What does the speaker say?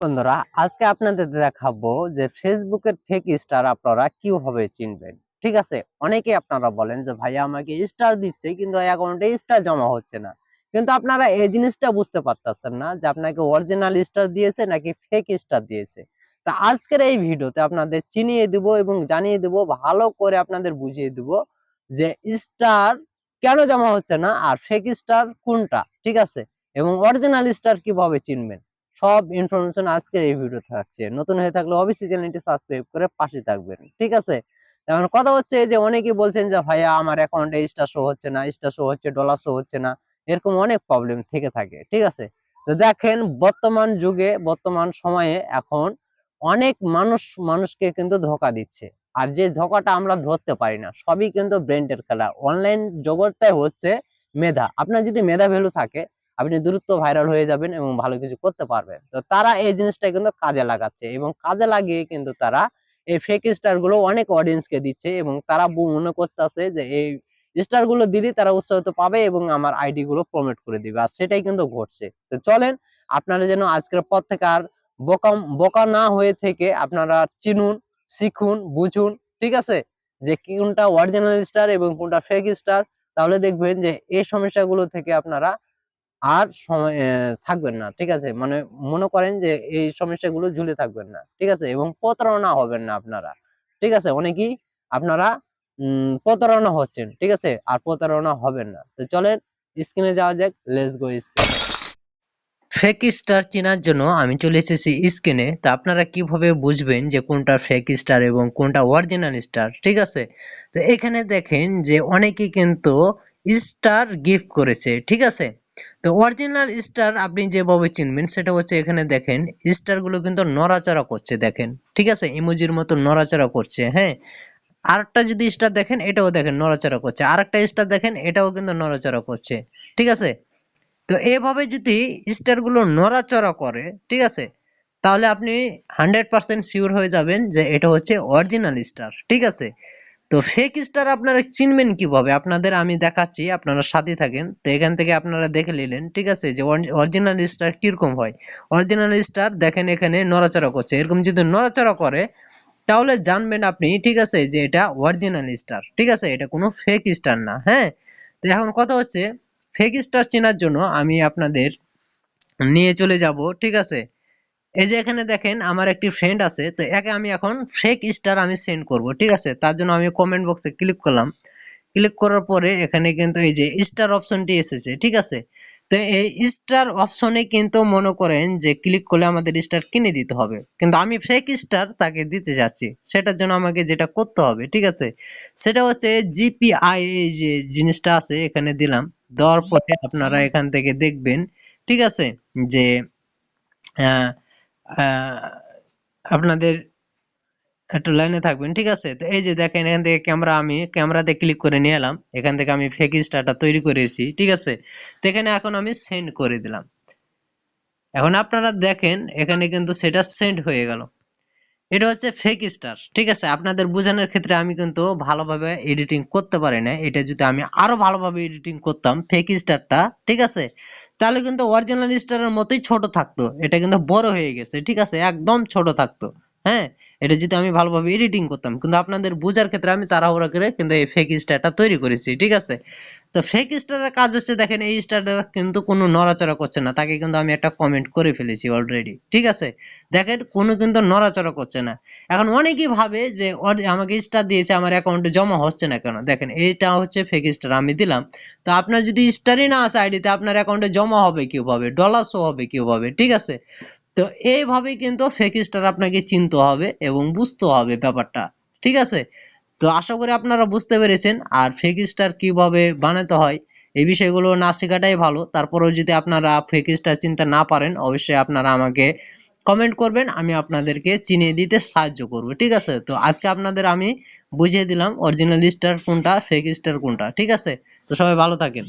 বন্ধুরা, আজকে আপনাদের দেখাবো যে ফেসবুকের ফেক স্টার আপনারা কীভাবে চিনবেন। ঠিক আছে? অনেকে আপনারা বলেন যে ভাইয়া আমাকে স্টার দিচ্ছে, কিন্তু অ্যাকাউন্টে স্টার জমা হচ্ছে না। কিন্তু আপনারা এই জিনিসটা বুঝতে পারতেছেন না যে, আপনাকে অরিজিনাল স্টার দিয়েছে নাকি ফেক স্টার দিয়েছে। তা আজকের এই ভিডিওতে আপনাদের চিনিয়ে দিব এবং জানিয়ে দিব, ভালো করে আপনাদের বুঝিয়ে দিব যে স্টার কেন জমা হচ্ছে না আর ফেক স্টার কোনটা, ঠিক আছে? এবং অরিজিনাল স্টার কীভাবে চিনবেন। সব ইনফরমেশন আজকের এই ভিডিও থাকছে। নতুন হয়ে থাকলে অবশ্যই চ্যানেলটি সাবস্ক্রাইব করে পাশে থাকবেন, ঠিক আছে? তেমন কথা হচ্ছে যে অনেকেই বলছেন যে, ভাইয়া, আমার অ্যাকাউন্টে স্টার শো হচ্ছে না স্টার শো হচ্ছে ডলার শো হচ্ছে না। এরকম অনেক প্রবলেম থেকে থাকে, ঠিক আছে? তো দেখেন, বর্তমান যুগে, বর্তমান সময়ে এখন অনেক মানুষ, মানুষকে কিন্তু ধোকা দিচ্ছে। আর যে ধোকাটা আমরা ধরতে পারি না, সবই কিন্তু ব্রেন্ডের খেলা। অনলাইন জগৎটাই হচ্ছে মেধা। আপনার যদি মেধা ভ্যালু থাকে আপনি দ্রুত ভাইরাল হয়ে যাবেন এবং ভালো কিছু করতে পারবেন। তো তারা এই জিনিসটা কিন্তু কাজে লাগাচ্ছে এবং কাজে লাগিয়ে কিন্তু তারা এই ফেক স্টারগুলো অনেক অডিয়েন্সকে দিচ্ছে এবং তারা মনে করতেছে যে এই স্টারগুলো দিলে তারা উৎসাহিত পাবে এবং আমার আইডি গুলো প্রমোট করে দিবে। আর সেটাই কিন্তু ঘটছে। তো চলেন, আপনারা যেন আজকের পর থেকে আর বোকা বোকা না হয়ে থেকে আপনারা চিনুন, শিখুন, বুঝুন, ঠিক আছে? যে কোনটা অরিজিনাল স্টার এবং কোনটা ফেক স্টার তাহলে দেখবেন যে এই সমস্যাগুলো থেকে আপনারা আর সময় থাকবেন না, ঠিক আছে? মানে মনে করেন যে এই সমস্যাগুলো ঝুলে থাকবেন না, ঠিক আছে? এবং প্রতারণা হবেন না আপনারা, ঠিক আছে? অনেকেই আপনারা প্রতারণা হচ্ছেন, ঠিক আছে? আর প্রতারণা হবেন না। তো চলেন স্ক্রিনে যাওয়া যাক let's go screen fake star চেনার জন্য আমি চলে এসেছি স্ক্রিনে তো আপনারা কীভাবে বুঝবেন যে কোনটা ফেক স্টার এবং কোনটা অরিজিনাল স্টার ঠিক আছে? তো এখানে দেখেন যে অনেকেই কিন্তু স্টার গিফট করেছে, ঠিক আছে? তো অরিজিনাল স্টার আপনি যেভাবে চিনবেন, সেটা হচ্ছে এখানে দেখেন স্টারগুলো কিন্তু নড়াচড়া করছে, দেখেন। ঠিক আছে? ইমোজির মতো নড়াচড়া করছে হ্যাঁ? আরেকটা যদি স্টার দেখেন, এটাও দেখেন নড়াচড়া করছে। আরেকটা স্টার দেখেন, এটাও কিন্তু নড়াচড়া করছে। ঠিক আছে? তো এভাবে যদি স্টারগুলো নড়াচড়া করে, ঠিক আছে? তাহলে আপনি হান্ড্রেড পার্সেন্ট শিওর হয়ে যাবেন যে এটা হচ্ছে অরিজিনাল স্টার ঠিক আছে? তো ফেক স্টার আপনারা চিনবেন কীভাবে? আপনাদের আমি দেখাচ্ছি, আপনারা সাথে থাকেন। তো এখান থেকে আপনারা দেখে নিলেন, ঠিক আছে, যে অরিজিনাল স্টার কীরকম হয়? অরিজিনাল স্টার দেখেন এখানে নড়াচড়া করছে। এরকম যদি নড়াচড়া করে, তাহলে জানবেন আপনি, ঠিক আছে, যে এটা অরিজিনাল স্টার। ঠিক আছে, এটা কোনো ফেক স্টার না হ্যাঁ? তো এখন কথা হচ্ছে ফেক স্টার চেনার জন্য আমি আপনাদের নিয়ে চলে যাব, ঠিক আছে? এই যে এখানে দেখেন আমার একটি ফ্রেন্ড আছে তো একে আমি এখন ফেক স্টার আমি সেন্ড করব ঠিক আছে? তার জন্য আমি কমেন্ট বক্সে ক্লিক করলাম। ক্লিক করার পরে এখানে কিন্তু এই যে স্টার অপশনটি এসেছে ঠিক আছে? তো এই স্টার অপশনে কিন্তু মনে করেন যে ক্লিক করলে আমাদের স্টার কিনে দিতে হবে। কিন্তু আমি ফেক স্টার তাকে দিতে যাচ্ছি সেটার জন্য আমাকে যেটা করতে হবে ঠিক আছে? সেটা হচ্ছে জিপিআই যে জিনিসটা আছে এখানে দিলাম। দেওয়ার পরে আপনারা এখান থেকে দেখবেন ঠিক আছে? যে আহ, আপনাদের একটু লাইনে থাকবেন, ঠিক আছে? তো এই যে দেখেন, এখান থেকে ক্যামেরা আমি ক্যামেরাতে ক্লিক করে নিয়ে এলাম। এখান থেকে আমি ফেক স্টারটা তৈরি করেছি ঠিক আছে? তো এখানে এখন আমি সেন্ড করে দিলাম। এখন আপনারা দেখেন, এখানে কিন্তু সেটা সেন্ড হয়ে গেল। এটা হচ্ছে ফেক স্টার ঠিক আছে? আপনাদের বোঝানোর ক্ষেত্রে আমি কিন্তু ভালোভাবে এডিটিং করতে পারি না। এটা যদি আমি আরও ভালোভাবে এডিটিং করতাম ফেক স্টারটা ঠিক আছে? তাহলে কিন্তু অরিজিনাল স্টারের মতোই ছোট থাকতো। এটা কিন্তু বড় হয়ে গেছে, ঠিক আছে? একদম ছোট থাকতো। হ্যাঁ? এটা যদি আমি ভালোভাবে এডিটিং করতাম, কিন্তু আপনাদের বোঝার ক্ষেত্রে আমি তাড়াহুড়া করে কিন্তু এই ফেক স্টারটা তৈরি করেছি, ঠিক আছে? তো ফেক স্টারের কাজ হচ্ছে দেখেন, এই স্টারটা কিন্তু কোনো নড়াচড়া করছে না, তাকে কিন্তু আমি একটা কমেন্ট করে ফেলেছি অলরেডি ঠিক আছে? দেখেন, কোনো কিন্তু নড়াচড়া করছে না। এখন অনেকেই ভাবে যে আমাকে স্টার দিয়েছে, আমার অ্যাকাউন্টে জমা হচ্ছে না কেন? দেখেন এইটা হচ্ছে ফেক স্টার আমি দিলাম। তো আপনার যদি স্টারই না আসে আইডিতে আপনার অ্যাকাউন্টে জমা হবে কীভাবে? ডলার শো হবে কীভাবে? ঠিক আছে? তো এইভাবেই কিন্তু ফেক স্টার আপনাকে চিনতে হবে এবং বুঝতে হবে ব্যাপারটা, ঠিক আছে? তো আশা করি আপনারা বুঝতে পেরেছেন। আর ফেক স্টার কীভাবে বানাতে হয়, এই বিষয়গুলো না শেখাটাই ভালো। তারপরেও যদি আপনারা ফেক স্টার চিনতে না পারেন, অবশ্যই আপনারা আমাকে কমেন্ট করবেন, আমি আপনাদেরকে চিনিয়ে দিতে সাহায্য করব, ঠিক আছে? তো আজকে আপনাদের আমি বুঝিয়ে দিলাম অরিজিনাল স্টার কোনটা ফেক স্টার কোনটা, ঠিক আছে? তো সবাই ভালো থাকেন।